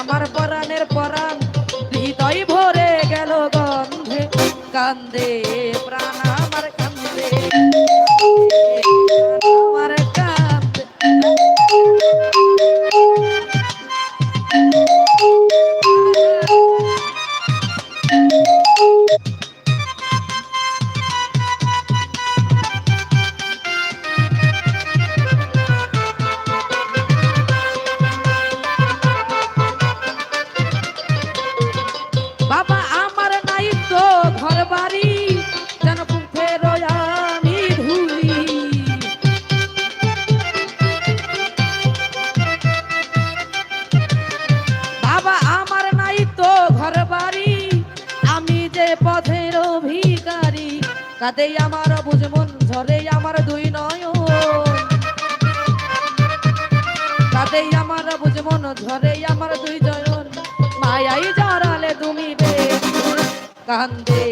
আমার পরাণের পরাণ হৃদয় ভরে গেল গন্ধে কান্দে প্রাণ কাঁদেই আমার বুঝমন ঝরেই আমার দুই নয়ন। কাঁদেই আমার বুঝমন ঝরেই আমার দুই জয়ন। মায়াই জড়ালে তুমি বে কান্দে।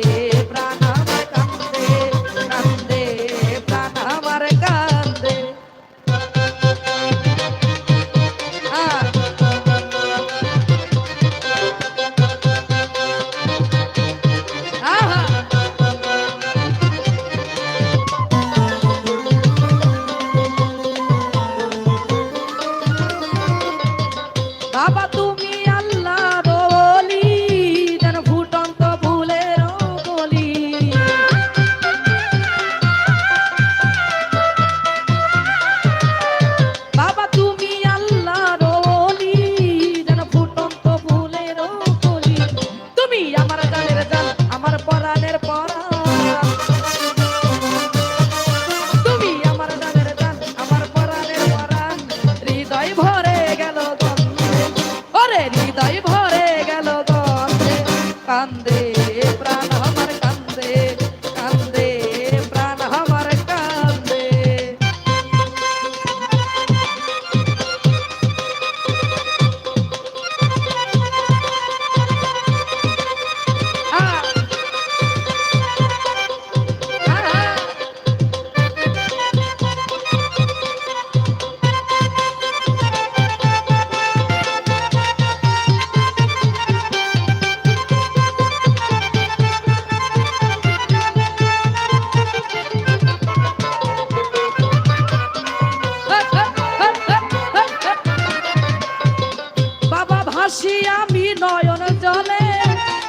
ভাসি আমি নয়ন জলে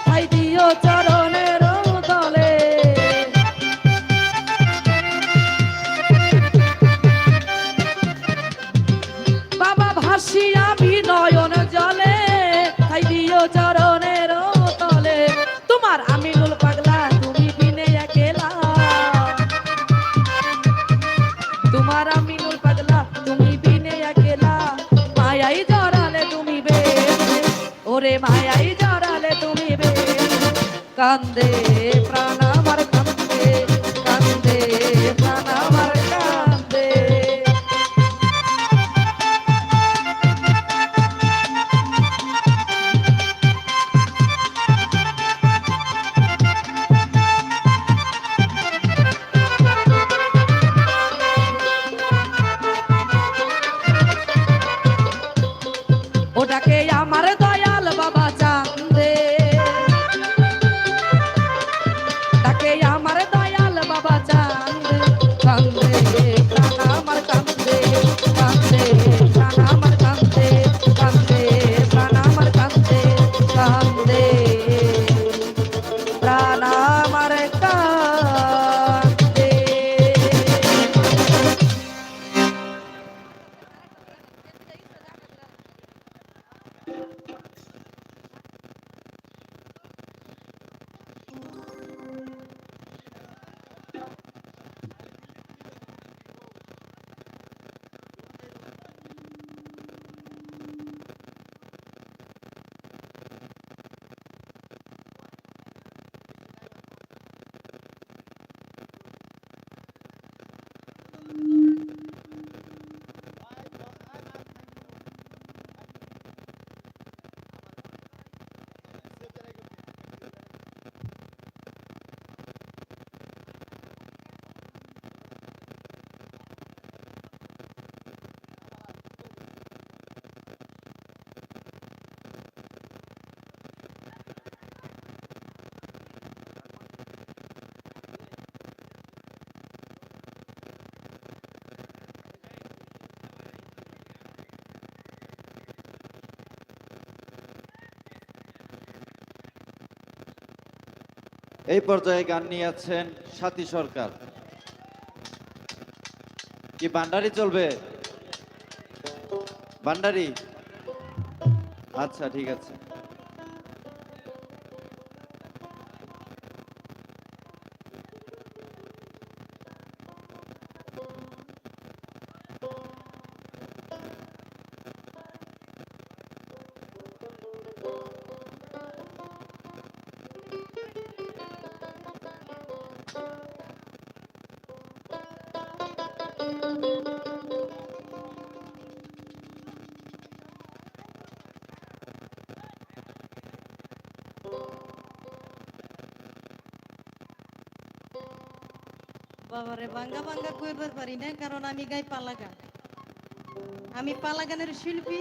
তাই দিও চরণের দলে বাবা ভাসি আমি নয়ন জলে তাই দিও চরণের দলে তোমার আমি লুল পাগলা, তুমি বিনে একেলা। তোমার আমি মায়াই জড়ালে তুমি কান্দে প্রাণ এই পর্যায়ে গান নিয়ে আছেন সাথী সরকার। কি ভান্ডারি চলবে? ভান্ডারি? আচ্ছা ঠিক আছে। বাবারে বাঙ্গা বাঙ্গা কইবার পারি না, কারণ আমি গাই পালা গান আমি পালা গানের শিল্পী।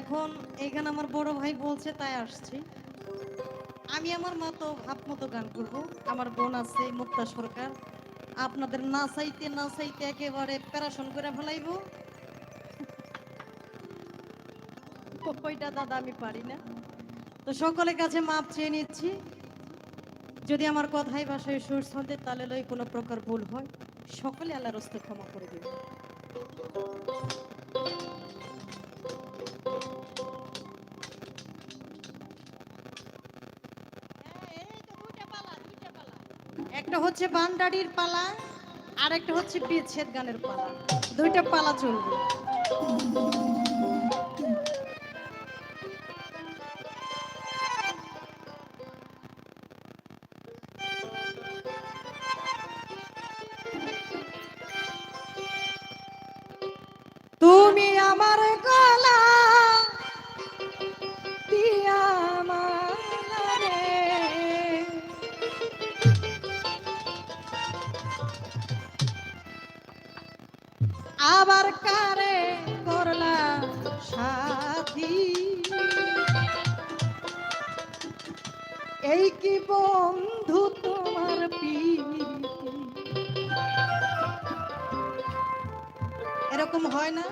এখন এইখানে আমার বড় ভাই বলছে, তাই আসছি। আমি আমার মতো ভাব মতো গান করব। আমার বোন আছে, মুক্তা সরকার। আপনাদের না চাইতে না চাইতে একেবারে প্যারাশন করে ফেলাইব। ওইটা দাদা, আমি পারি না। তো সকলের কাছে মাপ চেয়ে নিচ্ছি। যদি আমার কথাই ভাষায় সুর ছন্দের তালে লই কোনো প্রকার ভুল হয়। সকলে আল্লাহর হস্তে ক্ষমা করে দেবে একটা হচ্ছে বান্ডারির পালা আর একটা হচ্ছে বিচ্ছেদ গানের পালা। দুইটা পালা চলবে। এই কি বন্ধু তোমার এরকম হয় না?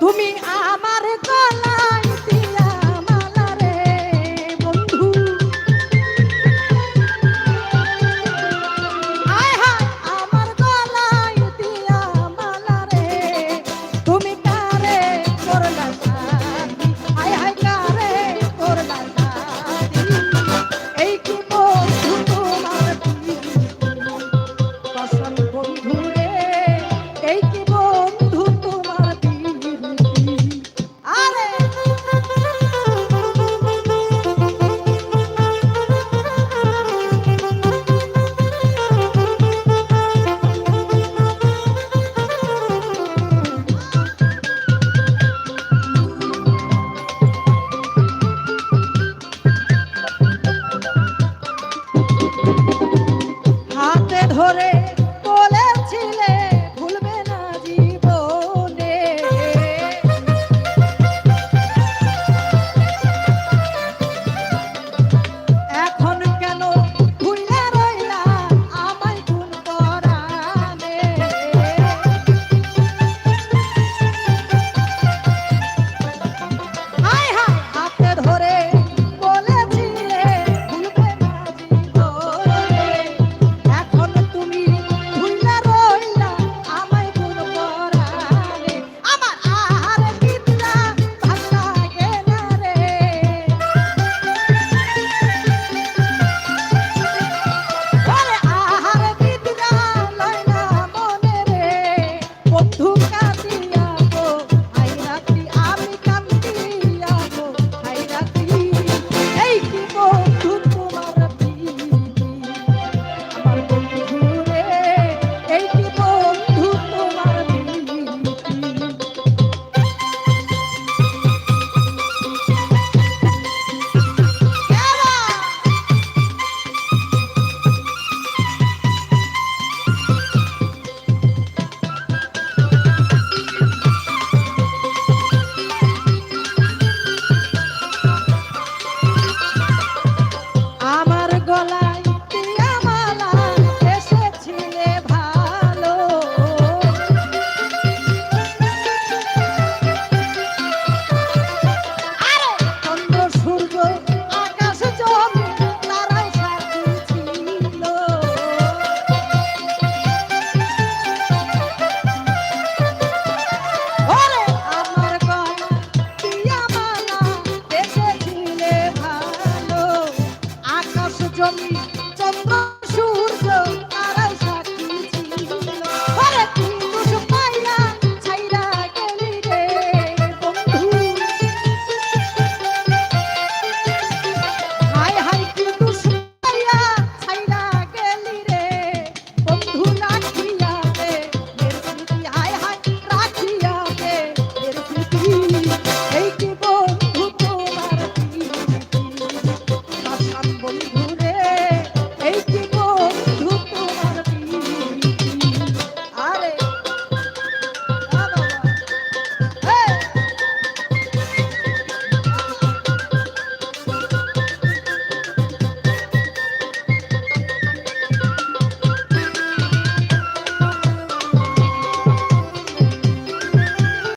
তুমি আমার গলা